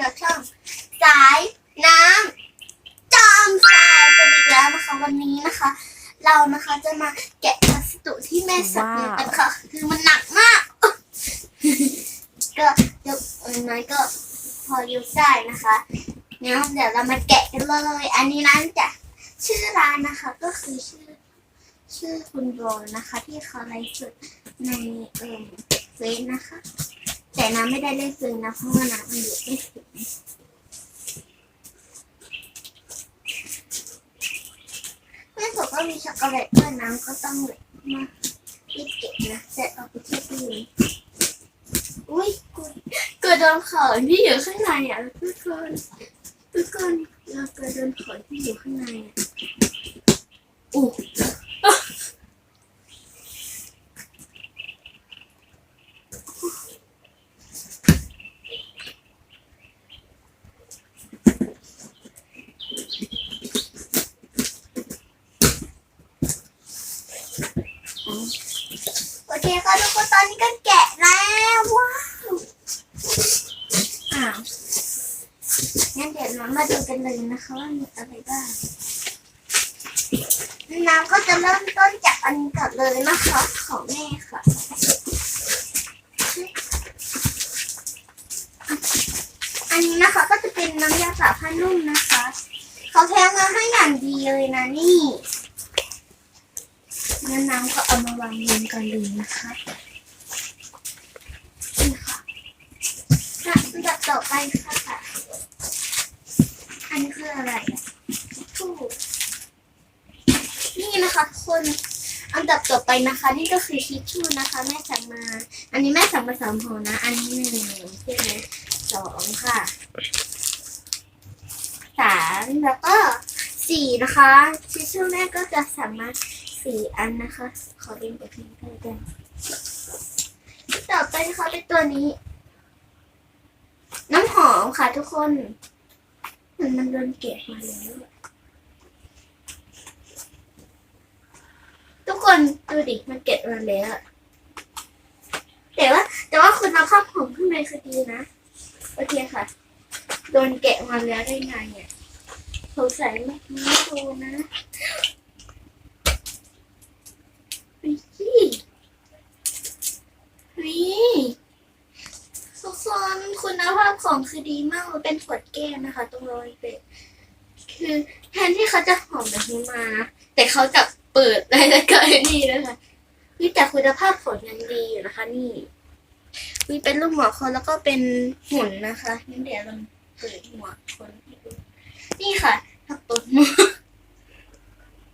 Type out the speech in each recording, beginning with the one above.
กับช่องสายน้ำจอมสายกันอีกแล้วนะคะวันนี้นะคะ เรานะคะจะมาแกะพัสดุที่แม่สั่งมากันค่ะ คือมันหนักมาก ก็เายกน้อยก็พอยกได้นะคะงั้นเดี๋ยวเรามาแกะกันเลย อันนี้ร้านจะชื่อร้านนะคะ ก็คือชื่อ ชื่อคุณโรนะคะ ที่เขาไลฟ์สดในเฟซนะคะ แต่น้ำไม่ได้เล่นซึ้งนะเพราะว่าน้ำมันอยู่ไม่ถึงแม่บอกว่ามีช็อกโกแลตด้วยน้ำก็ต้องเลยมารีบเก็บนะแต่เอาไปเทียบดูอุ้ยกูเกิดโดนเขอนที่อยู่ข้างในอะทุกคนทุกคนเราเกิดโดนเขอนที่อยู่ข้างในอะอู้เคค่ะทุกคนต อนนี้ก็แกะแล้วว้าวอ้าวงั้นเดี๋ยวเรามาดูกันเลยนะคะว่ามีอะไรบ้างน้ำก็จะเริ่มต้นจากอันนี้ก่อนเลยนะคะของแม่ค่ะอันนี้นะคะก็จะเป็นน้ำยาสระผ้านุ่มนะคะเขาแถมมาให้อย่างดีเลยนะนี่งั้นน้ำก็เอามาวางเรียงกันเลยนะคะนี่ค่ะและอันดับ ต่อไปค่ะ อันนี้คืออะไรอะทูบนี่นะคะทุกคนอันดับต่อไปนะคะ นี่ก็คือทิชชู่นะคะ แม่สั่งมา อันนี้แม่สั่งมาสามห่อนะ อันนี้หนึ่งใช่ไหมสองค่ะสามแล้วก็สี่นะคะทิชชู่แม่ก็จะสั่งมาสี่อันนะคะ ขอเรียนแบบนี้กันกันต่อไปนะคะเป็นตัวนี้ น้ำหอมค่ะทุกคนมันมันโดนเก็บมาแล้ว ทุกคนดูดิมันเก็บมาแล้วแต่ว่า แต่ว่าคุณภาพของข้างในคือดีนะ โอเคค่ะ โดนแกะมาแล้วได้ไงเนี่ยสงสัยไม่ไม่ดูนะวิวิทุก คุณภาพของคือดีมากมันเป็นขวดแก้วนะคะ ตรงรอยเป็ดคือแทนที่เขาจะหอมแบบนี้มานะแต่เขาจะเปิดอะไรแล้วก็ไอ้นี่นะคะวิแต่คุณภาพของยังดีอยู่นะคะ นี่วิเป็นรูปหัวคนแล้วก็เป็นหุ่นนะคะงั้นเดี๋ยวเราเปิดหัวคนให้ดูนี่ค่ะถ้าเปิดมือ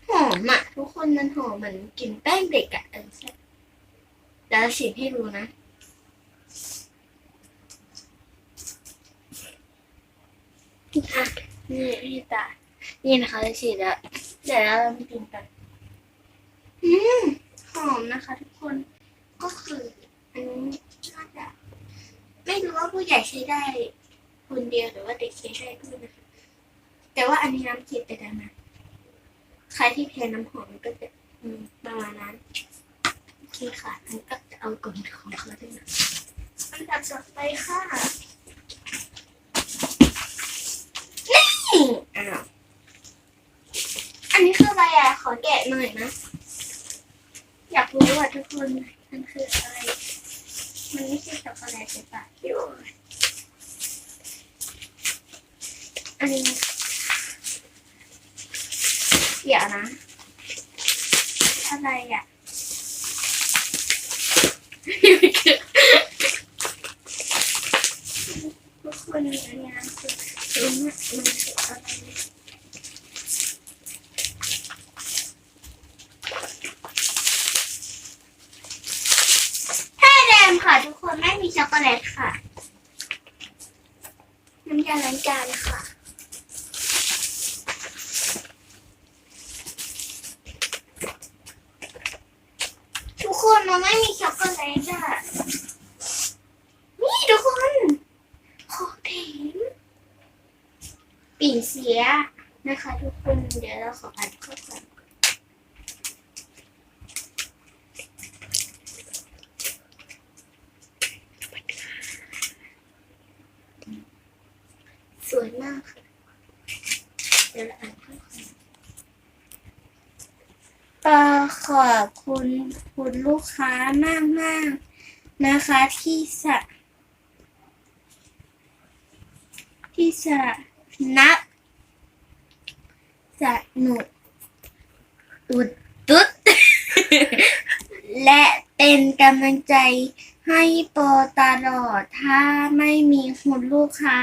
หอมอะทุกคนมันหอมเหมือนกลิ่นแป้งเด็กอะเออใช่เดี๋ยวฉีดให้ดูนะอะ นี่นี่ตา นี่นะคะฉีดแล้วเดี๋ยวเรามากินกัน อืมหอมนะคะ ทุกคน ก็คืออันนี้น่าจะไม่รู้ว่าผู้ใหญ่ใช้ได้คนเดียวหรือว่าเด็กใช้ได้ด้วยนะคะ แต่ว่าอันนี้น้ำฉีดไปแล้นะใครที่แพ้น้ำหอมก็จะอืมประมาณนั้นโอเคค่ะอันก็จะเอากล่องของเขาด้วยนะอันดับต่อไปค่ะนี่ อ้าวอันนี้คืออะไรอะ ขอแกะหน่อยนะ อยากรู้ว่าทุกคนมันคืออะไร มันไม่ใช่ช็อกโกแลตใช่ปะอยู่อันนี้เดี๋ยวนะ อะไรอะทุกคนมีอันนี้นะคือรู้ว่ามันคืออะ ไรแค่แดมค่ะ ทุกคนไม่มีช็อกโกแลตค่ะ น้ำยาล้างจานค่ะ ทุกคนมันไม่มีช็อกโกแลตอะ นี่ทุกคนของแถม ปีเสียนะคะ ทุกคนเดี๋ยวเราขออ่านข้าก่อนสวยมากค่ะเดี๋ยวเราอ่านข้อความปอขอบคุณคุณลูกค้ามากมากนะคะที่สะที่สะ นักสนุกตุดตุดและเป็นกำลังใจให้โปตลอด ถ้าไม่มีคุณลูกค้า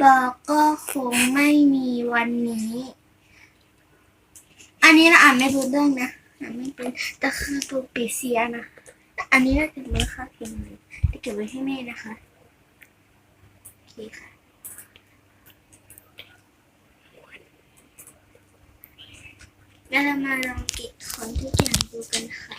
บอกก็คงไม่มีวันนี้ อันนี้เราอ่านไม่รู้เรื่องนะ อ่านไม่เป็นแต่คือตัวปีเซียนะ อันนี้น่าจะเป็นค่าเก็บไว้จะเก็บไว้ให้แม่นะคะ โอเคค่ะ แล้วเรามาลองเก็บของทุกอย่างดูกันค่ะ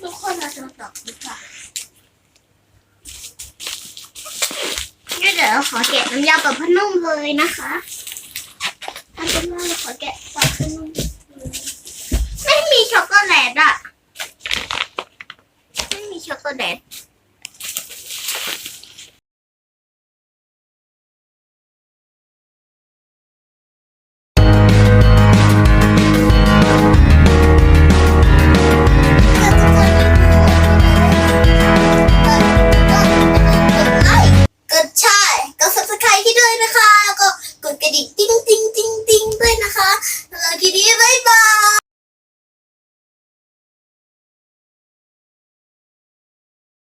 ทุกคนเราจะตอบดีกว่างั้นเดี๋ยวเราขอแกะน้ำยาปรับผ้านุ่มเลยนะคะ อันเป็นว่าเราขอแกะปรับผ้านุ่มเลยไม่มีช็อกโกแลตอะ ไม่มีช็อกโกแลต